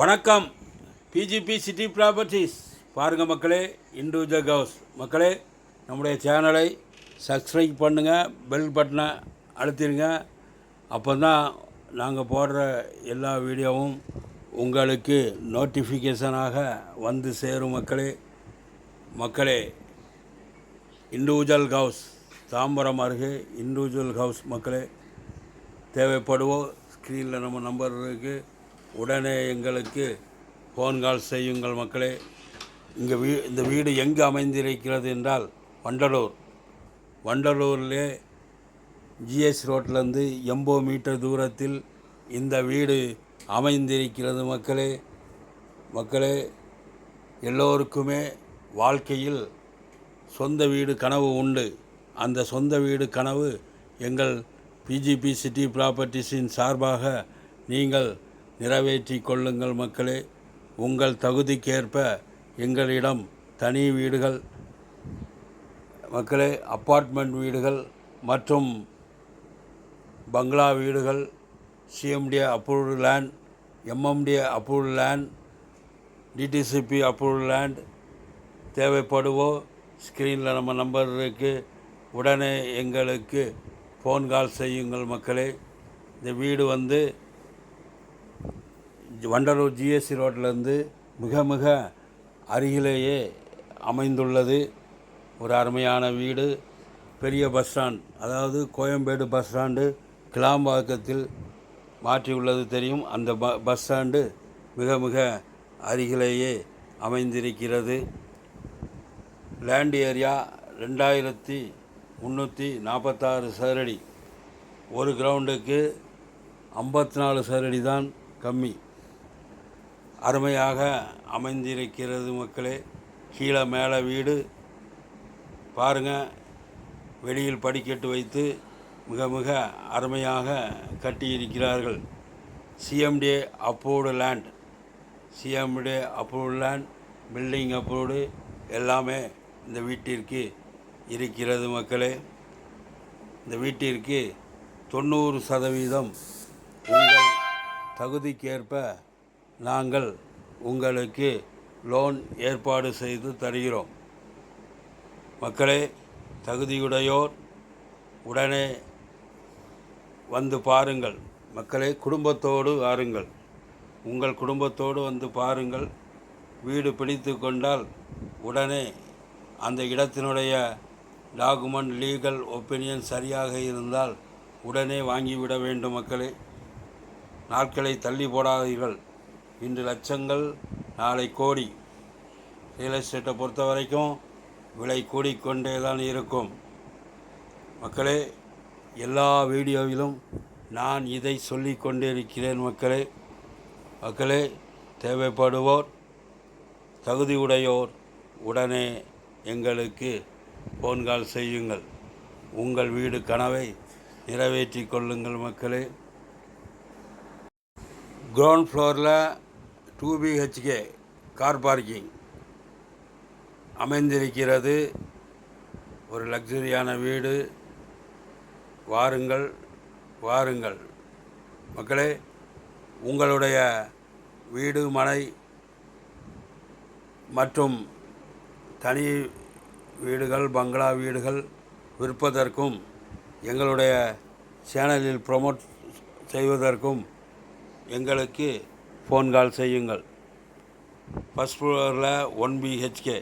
வணக்கம். PGP city properties பாருங்கள் மக்களே இண்டிவிஜுவல் ஹவுஸ் மக்களே நம்முடைய சேனலை சப்ஸ்கிரைப் பண்ணுங்கள் பெல் பட்டனை அழுத்திடுங்க அப்போ தான் நாங்கள் போடுற எல்லா வீடியோவும் உங்களுக்கு நோட்டிஃபிகேஷனாக வந்து சேரும் மக்களே. மக்களே இண்டிவிஜுவல் ஹவுஸ் தாம்பரம் அருகே இண்டிவிஜுவல் ஹவுஸ் மக்களே தேவைப்படுவோம் ஸ்க்ரீனில் நம்ம நம்பர் இருக்குது உடனே எங்களுக்கு ஃபோன் கால் செய்யுங்கள் மக்களே. இங்கே வீ இந்த வீடு எங்கு அமைந்திருக்கிறது என்றால் வண்டலூர். வண்டலூர்லே ஜிஎஸ் ரோட்லேருந்து எண்பது மீட்டர் தூரத்தில் இந்த வீடு அமைந்திருக்கிறது மக்களே. மக்களே எல்லோருக்குமே வாழ்க்கையில் சொந்த வீடு கனவு உண்டு. அந்த சொந்த வீடு கனவு எங்கள் பிஜிபி சிட்டி ப்ராப்பர்ட்டிஸின் சார்பாக நீங்கள் நிறைவேற்றி கொள்ளுங்கள் மக்களே. உங்கள் தகுதிக்கேற்ப எங்களிடம் தனி வீடுகள் மக்களே அப்பார்ட்மெண்ட் வீடுகள் மற்றும் பங்களா வீடுகள் CMD approved land MMD approved land DTCP approved land தேவைப்படுவோ ஸ்க்ரீனில் நம்ம நம்பர் இருக்குது உடனே எங்களுக்கு ஃபோன் கால் செய்யுங்கள் மக்களே. இந்த வீடு வந்து வண்டலூர் ஜிஎஸ்சி ரோட்டிலேருந்து மிக மிக அருகிலேயே அமைந்துள்ளது. ஒரு அருமையான வீடு. பெரிய பஸ் ஸ்டாண்ட் அதாவது கோயம்பேடு பஸ் ஸ்டாண்டு கிளாம்பாக்கத்தில் மாற்றியுள்ளது தெரியும். அந்த ப பஸ் ஸ்டாண்டு மிக மிக அருகிலேயே அமைந்திருக்கிறது. லேண்ட் ஏரியா ரெண்டாயிரத்தி முந்நூற்றி நாற்பத்தாறு சதுரடி. ஒரு கிரவுண்டுக்கு ஐம்பத்தி நாலு சதுரடி தான் கம்மி. அருமையாக அமைந்திருக்கிறது மக்களே. கீழே மேலே வீடு. பாருங்கள் வெளியில் படிக்கட்டு வைத்து மிக மிக அருமையாக கட்டியிருக்கிறார்கள். CMDA approved land CMDA approved land building approved எல்லாமே இந்த வீட்டிற்கு இருக்கிறது மக்களே. இந்த வீட்டிற்கு தொண்ணூறு சதவீதம் உங்கள் தகுதிக்கேற்ப நாங்கள் உங்களுக்கு லோன் ஏற்பாடு செய்து தருகிறோம். மக்களே தகுதியுடையோர் உடனே வந்து பாருங்கள். மக்களே குடும்பத்தோடு வாருங்கள். உங்கள் குடும்பத்தோடு வந்து பாருங்கள். வீடு பிடித்து கொண்டால் உடனே அந்த இடத்தினுடைய டாக்குமெண்ட் லீகல் ஒப்பீனியன் சரியாக இருந்தால் உடனே வாங்கிவிட வேண்டும் மக்களே. நாட்களை தள்ளி போடாதீர்கள். இன்று லட்சங்கள் நாளை கோடி. ரியல் எஸ்டேட்டை பொறுத்த வரைக்கும் விலை கூடிக்கொண்டே தான் இருக்கும். மக்களே எல்லா வீடியோவிலும் நான் இதை சொல்லி கொண்டிருக்கிறேன் மக்களே. மக்களே தேவைப்படுவோர் தகுதியுடையோர் உடனே எங்களுக்கு ஃபோன் கால் செய்யுங்கள். உங்கள் வீடு கனவை நிறைவேற்றி கொள்ளுங்கள் மக்களே. கிரவுண்ட் ஃப்ளோரில் டூ பிஹெச்கே கார் பார்க்கிங் அமைந்திருக்கிறது. ஒரு லக்ஸரியான வீடு. வாருங்கள் வாருங்கள். மக்களே உங்களுடைய வீடு மனை மற்றும் தனி வீடுகள் பங்களா வீடுகள் விற்பதற்கும் எங்களுடைய சேனலில் ப்ரொமோட் செய்வதற்கும் எங்களுக்கு ஃபோன் கால் செய்யுங்கள். ஃபஸ்ட் ஃப்ளோரில் ஒன் பிஹெச்கே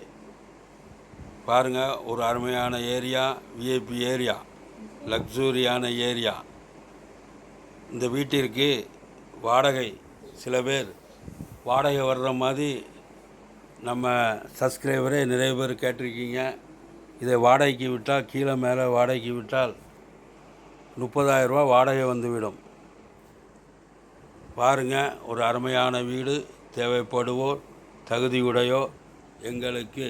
பாருங்கள் ஒரு அருமையான ஏரியா விஐபி ஏரியா லக்ஸூரியான ஏரியா இந்த வீட்டிற்கு வாடகை சில பேர் வாடகை வர்ற மாதிரி நம்ம சப்ஸ்கிரைபரே நிறைய பேர் கேட்டிருக்கீங்க. இதை வாடகைக்கு விட்டால் கீழே மேலே வாடகைக்கு விட்டால் முப்பதாயிரரூபா வாடகை வந்துவிடும். பாருங்க ஒரு அருமையான வீடு தேவைப்படுவோர் தகுதியுடையோ எங்களுக்கு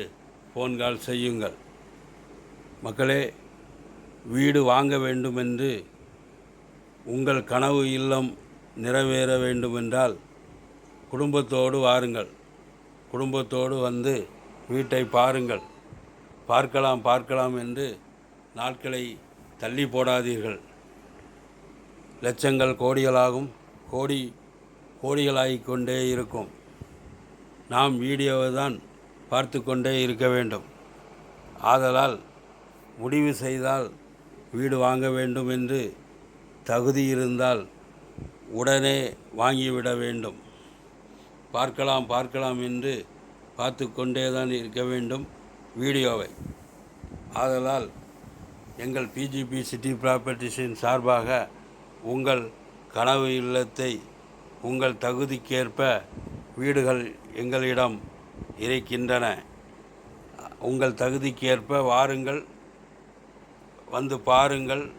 ஃபோன் கால் செய்யுங்கள். மக்களே வீடு வாங்க வேண்டுமென்று உங்கள் கனவு இல்லம் நிறைவேற வேண்டுமென்றால் குடும்பத்தோடு வாருங்கள். குடும்பத்தோடு வந்து வீட்டை பாருங்கள். பார்க்கலாம் பார்க்கலாம் என்று நாட்களை தள்ளி போடாதீர்கள். லட்சங்கள் கோடிகளாகும். கோடி கோடிகளாகிக்கொண்டே இருக்கும். நாம் வீடியோவை தான் பார்த்து கொண்டே இருக்க வேண்டும். ஆதலால் முடிவு செய்தால் வீடு வாங்க வேண்டும் என்று தகுதி இருந்தால் உடனே வாங்கிவிட வேண்டும். பார்க்கலாம் பார்க்கலாம் என்று பார்த்து கொண்டே தான் இருக்க வேண்டும் வீடியோவை. ஆதலால் எங்கள் பிஜிபி சிட்டி ப்ராப்பர்ட்டிஸின் சார்பாக உங்கள் கனவு இல்லத்தை உங்கள் தகுதிக்கேற்ப வீடுகள் எங்களிடம் இருக்கின்றன. உங்கள் தகுதிக்கேற்ப வாருங்கள். வந்து பாருங்கள்.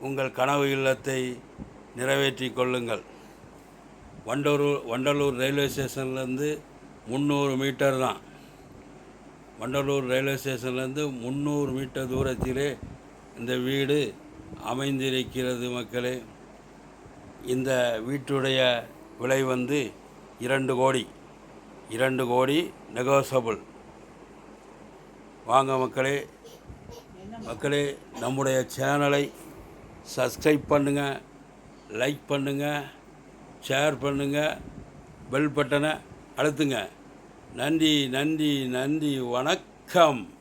உங்கள் கனவு இல்லத்தை நிறைவேற்றி கொள்ளுங்கள். வண்டலூர் வண்டலூர் ரயில்வே ஸ்டேஷன்லேருந்து முந்நூறு மீட்டர் தான். வண்டலூர் ரயில்வே ஸ்டேஷன்லேருந்து முந்நூறு மீட்டர் தூரத்திலே இந்த வீடு அமைந்திருக்கிறது மக்களே. இந்த வீட்டுடைய விலை வந்து இரண்டு கோடி இரண்டு கோடி நெகோசபிள் வாங்க மக்களே மக்களே நம்முடைய சேனலை சப்ஸ்கிரைப் பண்ணுங்கள் லைக் பண்ணுங்கள் ஷேர் பண்ணுங்கள் பெல் பட்டனை அழுத்துங்க. நன்றி நன்றி நன்றி வணக்கம்.